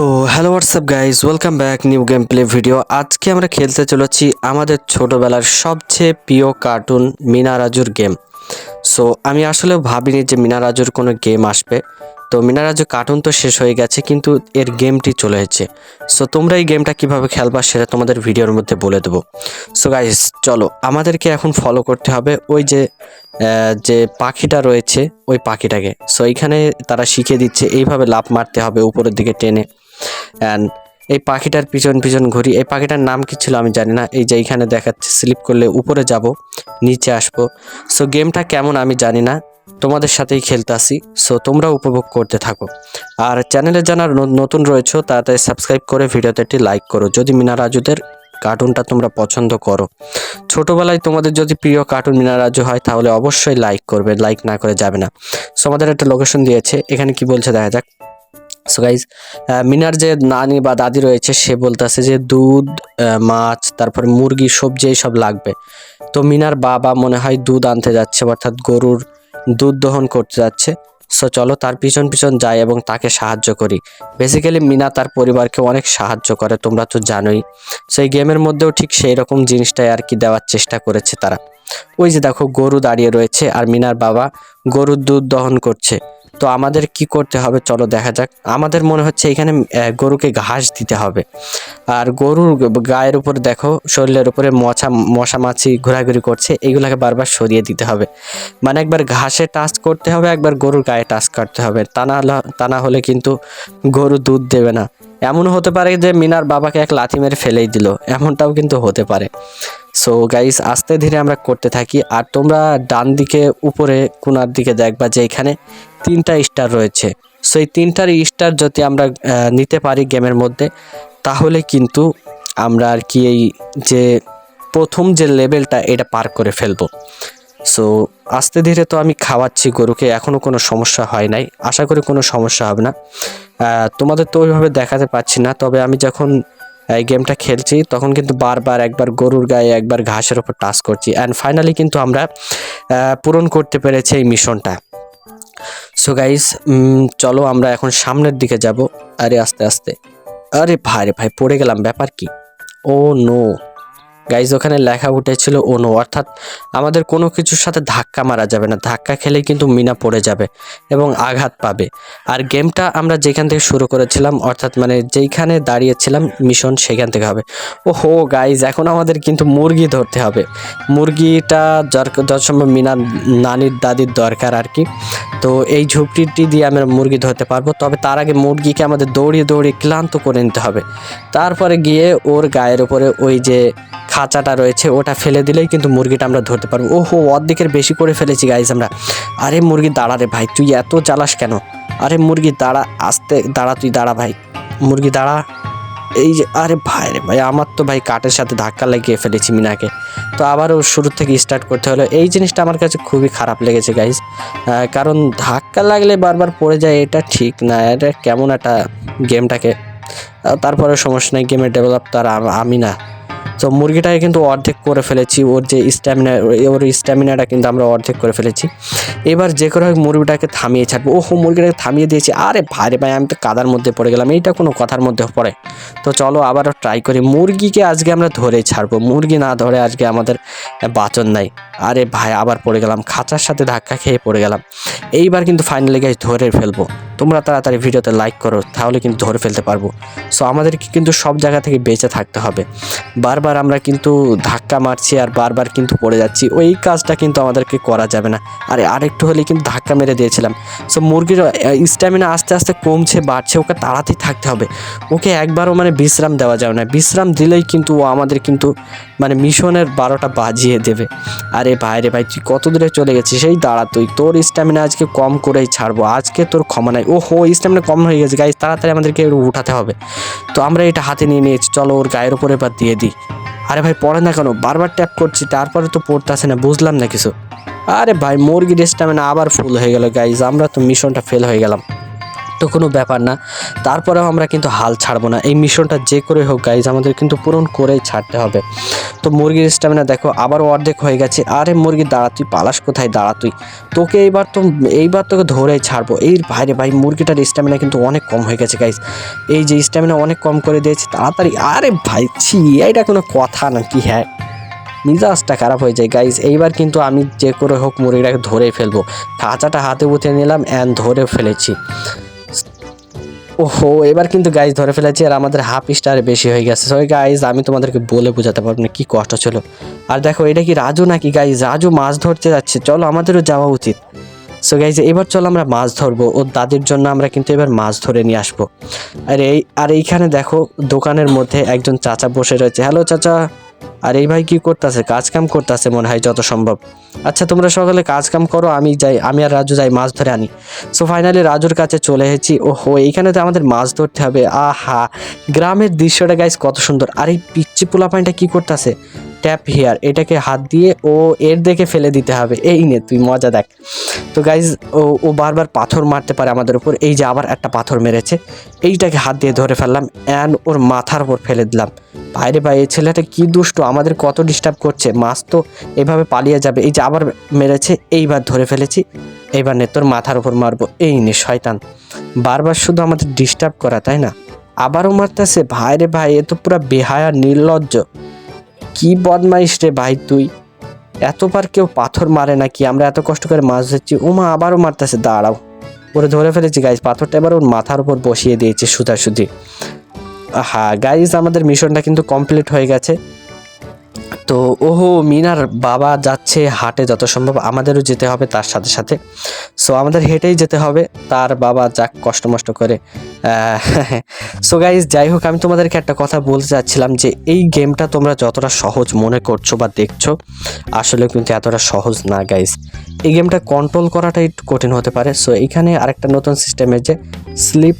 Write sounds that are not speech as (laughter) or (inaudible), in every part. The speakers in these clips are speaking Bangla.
So hello WhatsApp guys welcome back new game play video আজকে আমরা খেলতে চলেছি আমাদের ছোটবেলার সবচেয়ে প্রিয় কার্টুন মিনা রাজুর গেম সো আমি আসলে ভাবিনি যে মিনা রাজুর কোনো গেম আসবে। তো মিনা রাজু কার্টুন তো শেষ হয়ে গেছে, কিন্তু এর গেমটি চলে এসেছে। সো তোমরা এই গেমটা কীভাবে খেলবা সেটা তোমাদের ভিডিওর মধ্যে বলে দেবো। সো গাইজ চলো, আমাদেরকে এখন ফলো করতে হবে ওই যে যে পাখিটা রয়েছে, ওই পাখিটাকে। সো এইখানে তারা শিখিয়ে দিচ্ছে, এইভাবে লাফ মারতে হবে উপরের দিকে টেনে। অ্যান্ড এই পাখিটার পিছন পিছন ঘুরি। এই পাখিটার নাম কি ছিল আমি জানি না। এই যে এইখানে দেখাচ্ছে স্লিপ করলে উপরে যাব, নিচে আসব। সো গেমটা কেমন আমি জানি না। তোমাদের সাথেই খেলতে আসি। সো তোমরা উপভোগ করতে থাকো। আর চ্যানেলে ন- নতুন রয়েছে তাড়াতাড়ি সাবস্ক্রাইব করে ভিডিওতে একটি লাইক করো। যদি মিনা রাজুদের কার্টুনটা তোমরা পছন্দ করো। ছোটোবেলায় তোমাদের যদি প্রিয় কার্টুন মিনা রাজু হয়, তাহলে অবশ্যই লাইক করবে। লাইক না করে যাবে না। সো আমাদের একটা লোকেশন দিয়েছে। এখানে কি বলছে দেখা যাক। সো গাইজ মিনার যে নানি বা দাদি রয়েছে, সে বলতেছে যে দুধ মাছ, তারপরে মুরগি, সবজি এইসব লাগবে। তো মিনার বাবা মনে হয় দুধ আনতে যাচ্ছে, অর্থাৎ গরুর দুধ দহন করতে যাচ্ছে। সো চলো তার পিছন পিছন যাই এবং তাকে সাহায্য করি। বেসিক্যালি মিনা তার পরিবারকে অনেক সাহায্য করে, তোমরা তো জানোই। সেই গেমের মধ্যেও ঠিক সেই রকম জিনিসটাই আর কি দেওয়ার চেষ্টা করেছে তারা। ওই যে দেখো, গরু দাঁড়িয়ে রয়েছে আর মিনার বাবা গরুর দুধ দহন করছে। তো আমাদের কি করতে হবে? চলো দেখা যাক। আমাদের মনে হচ্ছে এখানে গরুকে ঘাস দিতে হবে। আর গরুর গায়ের উপর দেখো, শরীরের উপরে মশা মশা মাছি ঘোরাঘুরি করছে, এগুলোকে বারবার সরিয়ে দিতে হবে। মানে একবার ঘাসে টাচ করতে হবে, একবার গরুর গায়ে টাচ করতে হবে। তা না তা না হলে কিন্তু গরু দুধ দেবে না। এমন হতে পারে যে মিনার বাবাকে এক লাথি মেরে ফেলেই দিল। এমনটাও কিন্তু হতে পারে। সো গাইস আস্তে ধীরে আমরা করতে থাকি। আর তোমরা ডান দিকে, উপরে, কোনার দিকে দেখবা যে এখানে তিনটা স্টার রয়েছে। সো এই তিনটার স্টার যদি আমরা নিতে পারি গেমের মধ্যে, তাহলে কিন্তু আমরা আর কি এই যে প্রথম যে লেভেলটা এটা পার করে ফেলব। সো আস্তে ধীরে তো আমি খাওয়াচ্ছি গরুকে এখনও কোনো সমস্যা হয় নাই। আশা করি কোনো সমস্যা হবে না। তোমাদের তো ওইভাবে দেখাতে পাচ্ছি না, তবে আমি যখন, এই গেমটা খেলছি, তখন কিন্তু বারবার একবার গরুর গায়ে একবার ঘাসের ওপর টাচ করছি। অ্যান্ড ফাইনালি কিন্তু আমরা পূরণ করতে পেরেছি এই মিশনটা। সো গাইস চলো আমরা এখন সামনের দিকে যাব। আরে, আস্তে আস্তে। আরে, ভাই রে ভাই, পড়ে গেলাম, ব্যাপার কি? ও নো গাইজ ওখানে লেখা উঠেছিল ও নো অর্থাৎ আমাদের কোনো কিছুর সাথে ধাক্কা মারা যাবে না। ধাক্কা খেলেই কিন্তু মিনা পড়ে যাবে এবং আঘাত পাবে। আর গেমটা আমরা যেখান থেকে শুরু করেছিলাম, অর্থাৎ মানে যেইখানে দাঁড়িয়েছিলাম মিশন সেখান থেকে হবে। ও হো গাইজ এখন আমাদের কিন্তু মুরগি ধরতে হবে। মুরগিটা যর যথাসম্ভব মিনার নানির দাদির দরকার আর কি। তো এই ঝুপড়িটি দিয়ে আমরা মুরগি ধরতে পারব। তবে তার আগে মুরগিকে আমাদের দৌড়িয়ে দৌড়িয়ে ক্লান্ত করে নিতে হবে। তারপরে গিয়ে ওর গায়ের উপরে ওই যে খাঁচাটা রয়েছে, ওটা ফেলে দিলেই কিন্তু মুরগিটা আমরা ধরতে পারব। ওহো, অর্ধেকের বেশি করে ফেলেছি গাইজ আমরা। আরে মুরগি, দাঁড়া রে ভাই, তুই এত চালাস কেন? আরে মুরগি, দাঁড়া, আসতে, দাঁড়া তুই, দাঁড়া ভাই। মুরগি, দাঁড়া। এই যে, আরে ভাই রে ভাই, আমার তো ভাই কাঠের সাথে ধাক্কা লাগিয়ে ফেলেছি মিনাকে। তো আবারও শুরু থেকে স্টার্ট করতে হলো। এই জিনিসটা আমার কাছে খুবই খারাপ লেগেছে গাইজ কারণ ধাক্কা লাগলে বারবার পড়ে যায়, এটা ঠিক না, এটা কেমন একটা গেমটাকে তারপরে সমস্যা নেই গেমের ডেভেলপ তো আর আমি না। তো মুরগিটাকে কিন্তু অর্ধেক করে ফেলেছি, ওর যে স্ট্যামিনা ওর স্ট্যামিনাটা কিন্তু আমরা অর্ধেক করে ফেলেছি। এবার যে করে মুরগিটাকে থামিয়ে ছাড়বো। ওহো, মুরগিটাকে থামিয়ে দিয়েছি। আরে ভাই ভাই, আমি তো কাদার মধ্যে পড়ে গেলাম, এইটা কোনো কথার মধ্যে পড়ে। তো চলো আবারও ট্রাই করি। মুরগিকে আজকে আমরা ধরে ছাড়বো। মুরগি না ধরে আজকে আমাদের বাচন নাই। আরে ভাই, আবার পড়ে গেলাম, খাঁচার সাথে ধাক্কা খেয়ে পড়ে গেলাম। এইবার কিন্তু ফাইনালি গাছ ধরে ফেলব। তোমরা তাড়াতাড়ি ভিডিওতে লাইক করো, তাহলে কিন্তু ধরে ফেলতে পারব। সো আমাদেরকে কিন্তু সব জায়গা থেকে বেঁচে থাকতে হবে। বারবার আমরা কিন্তু ধাক্কা মারছি আর বারবার কিন্তু পড়ে যাচ্ছি। ওই কাজটা কিন্তু আমাদেরকে করা যাবে না। আরে, আরেকটু হলে কিন্তু ধাক্কা মেরে দিয়েছিলাম। সো মুরগির স্ট্যামিনা আস্তে আস্তে কমছে, বাড়ছে, ওকে তাড়াতাড়ি থাকতে হবে। ওকে একবারও মানে বিশ্রাম দেওয়া যাবে না। বিশ্রাম দিলেই কিন্তু ও আমাদের কিন্তু মানে মিশনের বারোটা বাজিয়ে দেবে। আরে ভাই রে ভাই, তুই কত দূরে চলে গেছিস? সেই দাঁড়া তুই। তোর স্ট্যামিনা আজকে কম করেই ছাড়বো। আজকে তোর ক্ষমা নাই। ও হো স্ট্যামিনা কম হয়ে গেছে। গাইজ তাড়াতাড়ি আমাদেরকে উঠাতে হবে। তো আমরা এটা হাতে নিয়ে নিয়েছি। চলো ওর গায়ের উপরে এবার দিয়ে দিই। আরে ভাই, পড়ে না কেন? বারবার ট্যাপ করছি তারপরে তো পড়তে আসে না, বুঝলাম না কিছু। আরে ভাই, মুরগির স্ট্যামিনা আবার ফুল হয়ে গেল গাইজ আমরা তো মিশনটা ফেল হয়ে গেলাম। তো কোনো ব্যাপার না। তারপরেও আমরা কিন্তু হাল ছাড়বো না। এই মিশনটা যে করে হোক গাইজ আমাদের কিন্তু পূরণ করেই ছাড়তে হবে। তো মুরগির স্ট্যামিনা দেখো আবারও অর্ধেক হয়ে গেছে। আরে মুরগি, দাঁড়া তুই, পালাস কোথায়? দাঁড়া তুই। তোকে এইবার তো, এইবার তোকে ধরেই ছাড়বো। এই ভাইরে ভাই, মুরগিটার স্ট্যামিনা কিন্তু অনেক কম হয়ে গেছে গাইজ এই যে স্ট্যামিনা অনেক কম করে দিয়েছে, তাড়াতাড়ি। আরে ভাই, ছি, এইটা কোনো কথা না, কি হ্যাঁ? মিজাজটা খারাপ হয়ে যায় গাইজ এইবার কিন্তু আমি যে করে হোক, মুরগিটাকে ধরে ফেলব। খাঁচাটা হাতে উঠে নিলাম অ্যান্ড ধরে ফেলেছি। ওহো, এবার কিন্তু গাইজ ধরে ফেলেছি আর আমাদের হাফ স্টার বেশি হয়ে গেছে। সবাই গাইজ আমি তোমাদেরকে বলে বোঝাতে পারব না, কি কষ্ট ছিল। আর দেখো, এটা কি রাজু নাকি গাইজ রাজু মাছ ধরতে যাচ্ছে। চলো, আমাদেরও যাওয়া উচিত। সো গাইজ এবার চলো আমরা মাছ ধরবো। ওর দাদির জন্য আমরা কিন্তু এবার মাছ ধরে নিয়ে আসব। আর এই, আর এইখানে দেখো, দোকানের মধ্যে একজন চাচা বসে রয়েছে। হ্যালো চাচা। আর এই ভাই কি করতেছে? কাজ কাম করতেছে মনে হয় যত সম্ভব। আচ্ছা তোমরা সকালে কাজ কাম করো, আমি যাই, আমি আর রাজু যাই, মাছ ধরে আনি। সো ফাইনালি রাজুর কাছে চলে এসেছি। ও হো এইখানে তো আমাদের মাছ ধরতে হবে। আহা, গ্রামের দৃশ্যটা গাইস কত সুন্দর। আর, এই পিচ্ছি পোলা পানিটা কী করতেছে? ট্যাপ হেয়ার এটাকে হাত দিয়ে ও এর দেখে ফেলে দিতে হবে। এই নে, তুই মজা দেখ। তো গাইজ ও ও বারবার পাথর মারতে পারে আমাদের উপর। এই যে আবার একটা পাথর মেরেছে। এইটাকে হাত দিয়ে ধরে ফেললাম অ্যান্ড ওর মাথার উপর ফেলে দিলাম। বাইরে ভাই, এই ছেলেটা কি দুষ্ট, আমাদের কত ডিস্টার্ব করছে। মাছ তো এভাবে পালিয়ে যাবে। এই যে আবার মেরেছে, এইবার ধরে ফেলেছি। এইবার নে, তোর মাথার উপর মারবো। এই নে, শয়তান। বারবার শুধু আমাদের ডিস্টার্ব করা, তাই না? আবারও মারতেছে। ভাই রে ভাই, এ তো পুরো বেহায়া, নির্লজ্জ। কি বদমাইশ রে ভাই তুই? এতবার কেউ পাথর মারে নাকি? আমরা এত কষ্ট করে মাছ ধরছি ওমা আবারও মারতেছে, দাঁড়াও। ওরে ধরে ফেলেছি গাইজ পাথরটা এবার ওর মাথার উপর বসিয়ে দিয়েছে সুধাসুধি। হ্যাঁ গাইজ আমাদের মিশনটা কিন্তু কমপ্লিট হয়ে গেছে। তো ওহো, মিনার বাবা যাচ্ছে, হাটে যত সম্ভব আমাদেরও যেতে হবে তার সাথে সাথে। সো আমাদের হেঁটেই যেতে হবে, তার বাবা যাক কষ্ট মষ্ট করে। সো গাইজ যাই হোক, আমি তোমাদেরকে একটা কথা বলতে চাচ্ছিলাম যে, এই গেমটা তোমরা যতটা সহজ মনে করছ বা দেখছ আসলে কিন্তু এতটা সহজ না গাইজ এই গেমটা কন্ট্রোল করাটাই কঠিন হতে পারে। সো এখানে আরেকটা নতুন সিস্টেমের যে স্লিপ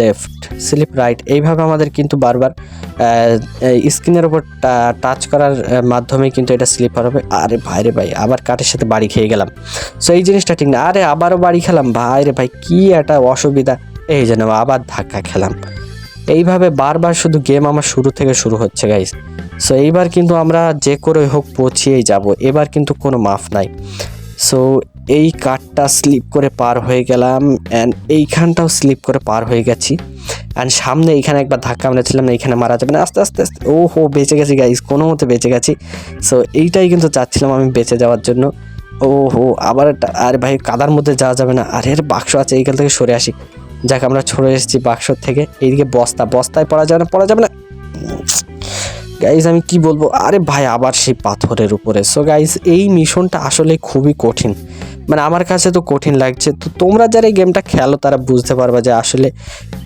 লেফট স্লিপ রাইট এইভাবে আমাদের কিন্তু বারবার স্ক্রিনের ওপর টাচ করার মাধ্যমে কিন্তু এটা স্লিপ হবে। আরে ভাই রে ভাই, আবার কাঠের সাথে বাড়ি খেয়ে গেলাম। সো এই জিনিসটা ঠিক না। আরে আবারও বাড়ি খেলাম। ভাই রে ভাই, কি একটা অসুবিধা। এই যেন আবার ধাক্কা খেলাম। এইভাবে বারবার শুধু গেম আমার শুরু থেকে শুরু হচ্ছে গাইস সো এইবার কিন্তু আমরা যে করে হোক পৌঁছিয়েই যাব। এবার কিন্তু কোনো মাফ নাই। সো এই কাঠটা স্লিপ করে পার হয়ে গেলাম অ্যান্ড এইখানটাও স্লিপ করে পার হয়ে গেছি। অ্যান্ড সামনে এইখানে একবার ধাক্কা মেরেছিলাম না এইখানে মারা যাবে না। আস্তে আস্তে আস্তে ও হো বেঁচে গেছি গাইস কোনো মতে বেঁচে গেছি। সো এইটাই কিন্তু চাচ্ছিলাম আমি বেঁচে যাওয়ার জন্য। ও হো আবার আরে ভাই, কাদার মধ্যে যাওয়া যাবে না। আরে এর বাক্স আছে, এইখান থেকে সরে আসি। যাক, আমরা সরে এসেছি বাক্স থেকে। এইদিকে বস্তা, বস্তায় পড়া যাবে না, পড়া যাবে না। গাইজ আমি কি বলব? আরে ভাই, আবার সেই পাথরের উপরে। সো গাইজ এই মিশনটা আসলে খুবই কঠিন। মানে আমার কাছে তো কঠিন লাগছে। তো তোমরা যারা এই গেমটা খেলো, তারা বুঝতে পারবে যে আসলে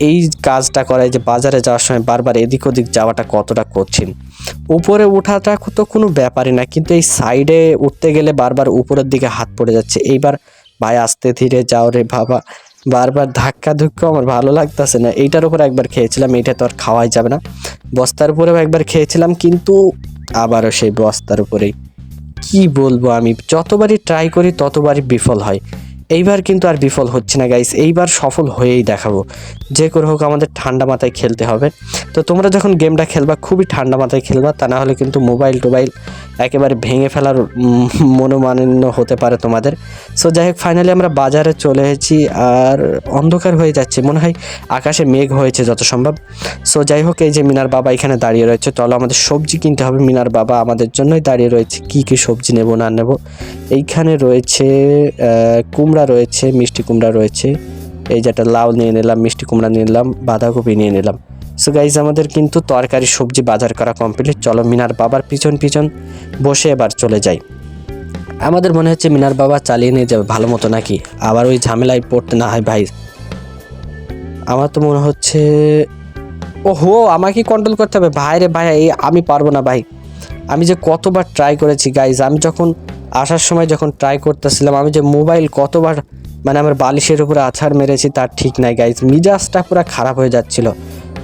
এই কাজটা করায় যে বাজারে যাওয়ার সময় বারবার এদিক ওদিক যাওয়াটা কতটা কঠিন। উপরে ওঠাটা তো কোনো ব্যাপারই না, কিন্তু এই সাইডে উঠতে গেলে বারবার উপরের দিকে হাত পড়ে যাচ্ছে। এইবার ভাই, আস্তে ধীরে যাও রে বাবা। বারবার ধাক্কা ধুক্কা আমার ভালো লাগতেছে না। এইটার উপর একবার খেয়েছিলাম এটা তো আর খাওয়াই যাবে না। বস্তার উপরেও একবার খেয়েছিলাম, কিন্তু আবারও সেই বস্তার উপরেই। কি বলব আমি? যতবারই ট্রাই করি, ততবারই বিফল হয়। এইবার কিন্তু আর বিফল হচ্ছে না গাইস এইবার সফল হয়েই দেখাবো। যে করে হোক আমাদের ঠান্ডা মাথায় খেলতে হবে। তো তোমরা যখন গেমটা খেলবা খুবই ঠান্ডা মাথায় খেলবা তা না হলে কিন্তু মোবাইল টোবাইল একেবারে ভেঙে ফেলার উম, মনোমালিন্য হতে পারে তোমাদের। সো যাই হোক ফাইনালি আমরা বাজারে চলে এসেছি আর অন্ধকার হয়ে যাচ্ছে। মনে হয় আকাশে মেঘ হয়েছে যত সম্ভব। সো যাই হোক এই যে মিনার বাবা এখানে দাঁড়িয়ে রয়েছে। চলো আমাদের সবজি কিনতে হবে। মিনার বাবা আমাদের জন্যই দাঁড়িয়ে রয়েছে। কি কি সবজি নেব না নেব? এইখানে রয়েছে আহ, কুমড়া রয়েছে, মিষ্টি কুমড়া রয়েছে। এই যে একটা লাউ নিয়ে নিলাম, মিষ্টি কুমড়া নিয়ে নিলাম, বাঁধাকপি নিয়ে নিলাম। সো গাইজ আমাদের কিন্তু তরকারি, সবজি বাজার করা কমপ্লিট চলো মিনার বাবার পিছন পিছন বসে এবার চলে যাই। আমাদের মনে হচ্ছে মিনার বাবা চালিয়ে নিয়ে যাবে ভালো মতো নাকি? আবার ওই ঝামেলায় পড়তে না হয় ভাই। আমার তো মনে হচ্ছে ও হো আমাকে কন্ট্রোল করতে হবে। ভাই রে ভাই আমি পারব না ভাই। আমি যে কতবার ট্রাই করেছি গাইজ আমি যখন আসার সময় যখন ট্রাই করতেছিলাম, আমি যে মোবাইল কতবার মানে আমার বালিশের উপরে আছাড় মেরেছি তার ঠিক নাই গাইজ মিজাজটা পুরো খারাপ হয়ে যাচ্ছিল।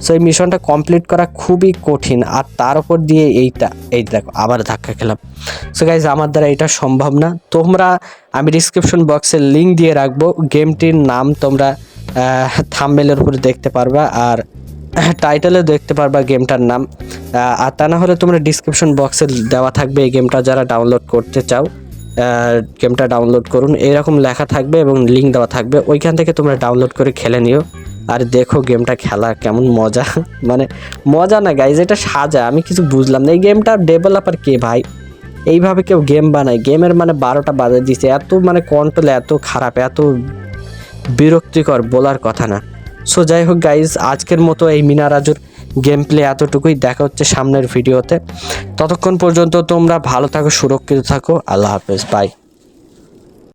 সো এই মিশনটা কমপ্লিট করা খুবই কঠিন। আর তার উপর দিয়ে এইটা, এই দেখো, আবার ধাক্কা খেলাম। সো গাইজ আমার দ্বারা এটা সম্ভব না। তোমরা, আমি ডিসক্রিপশন বক্সে লিঙ্ক দিয়ে রাখব। গেমটির নাম তোমরা থাম্বেলের উপরে দেখতে পারবা। আর টাইটেলে দেখতে পারবা গেমটার নাম। আর তা না হলে তোমরা ডিসক্রিপশন বক্সে দেওয়া থাকবে এই গেমটা যারা ডাউনলোড করতে চাও। গেমটা ডাউনলোড করুন। এরকম লেখা থাকবে এবং লিঙ্ক দেওয়া থাকবে। ওইখান থেকে তোমরা ডাউনলোড করে খেলে নিও। আর দেখো গেমটা খেলা কেমন মজা। (laughs) মানে মজা না গাইজ এটা সাজা। আমি কিছু বুঝলাম না। এই গেমটা ডেভেলপার কে ভাই? এইভাবে কেউ গেম বানায়। গেমের মানে বারোটা বাজে দিছে। এত মানে কন্ট্রোল এত খারাপ, এত বিরক্তিকর বলার কথা না। সো যাই হোক গাইজ আজকের মতো এই মিনারাজুর গেম প্লে এতটুকুই। দেখা হচ্ছে সামনের ভিডিওতে। ততক্ষণ পর্যন্ত তোমরা ভালো থাকো, সুরক্ষিত থাকো। আল্লাহ হাফেজ। বাই